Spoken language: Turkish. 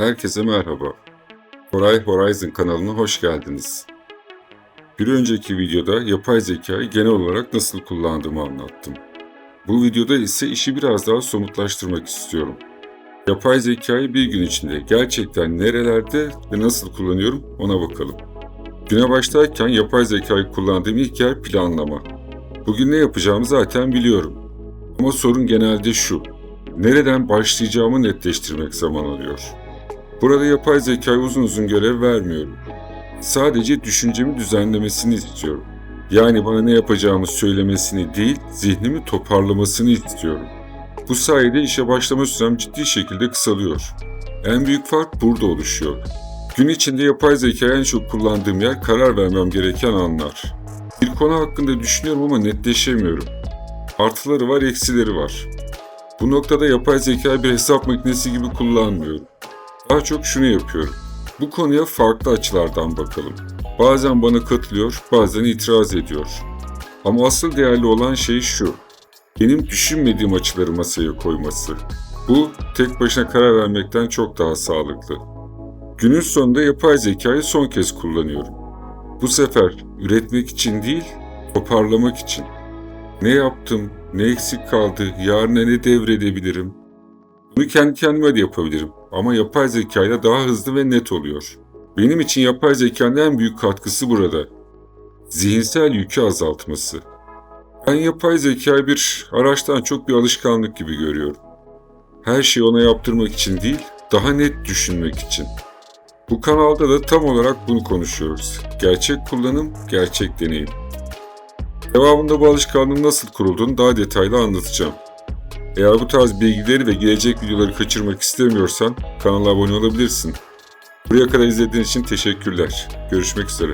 Herkese merhaba. Horay Horizon kanalına hoş geldiniz. Bir önceki videoda yapay zekayı genel olarak nasıl kullandığımı anlattım. Bu videoda ise işi biraz daha somutlaştırmak istiyorum. Yapay zekayı bir gün içinde gerçekten nerelerde ve nasıl kullanıyorum ona bakalım. Güne başlarken yapay zekayı kullandığım ilk yer planlama. Bugün ne yapacağımı zaten biliyorum. Ama sorun genelde şu. Nereden başlayacağımı netleştirmek zaman alıyor. Burada yapay zekaya uzun uzun görev vermiyorum. Sadece düşüncemi düzenlemesini istiyorum. Yani bana ne yapacağımı söylemesini değil, zihnimi toparlamasını istiyorum. Bu sayede işe başlama sürem ciddi şekilde kısalıyor. En büyük fark burada oluşuyor. Gün içinde yapay zekayı en çok kullandığım yer karar vermem gereken anlar. Bir konu hakkında düşünüyorum ama netleşemiyorum. Artıları var, eksileri var. Bu noktada yapay zekayı bir hesap makinesi gibi kullanmıyorum. Daha çok şunu yapıyorum. Bu konuya farklı açılardan bakalım. Bazen bana katılıyor, bazen itiraz ediyor. Ama asıl değerli olan şey şu. Benim düşünmediğim açıları masaya koyması. Bu tek başına karar vermekten çok daha sağlıklı. Günün sonunda yapay zekayı son kez kullanıyorum. Bu sefer üretmek için değil, toparlamak için. Ne yaptım, ne eksik kaldı, yarına ne devredebilirim? Bunu kendi kendime de yapabilirim ama yapay zekayla daha hızlı ve net oluyor. Benim için yapay zekanın en büyük katkısı burada. Zihinsel yükü azaltması. Ben yapay zekayı bir araçtan çok bir alışkanlık gibi görüyorum. Her şeyi ona yaptırmak için değil, daha net düşünmek için. Bu kanalda da tam olarak bunu konuşuyoruz. Gerçek kullanım, gerçek deneyim. Devamında bu alışkanlığın nasıl kurulduğunu daha detaylı anlatacağım. Eğer bu tarz bilgileri ve gelecek videoları kaçırmak istemiyorsan kanala abone olabilirsin. Buraya kadar izlediğin için teşekkürler. Görüşmek üzere.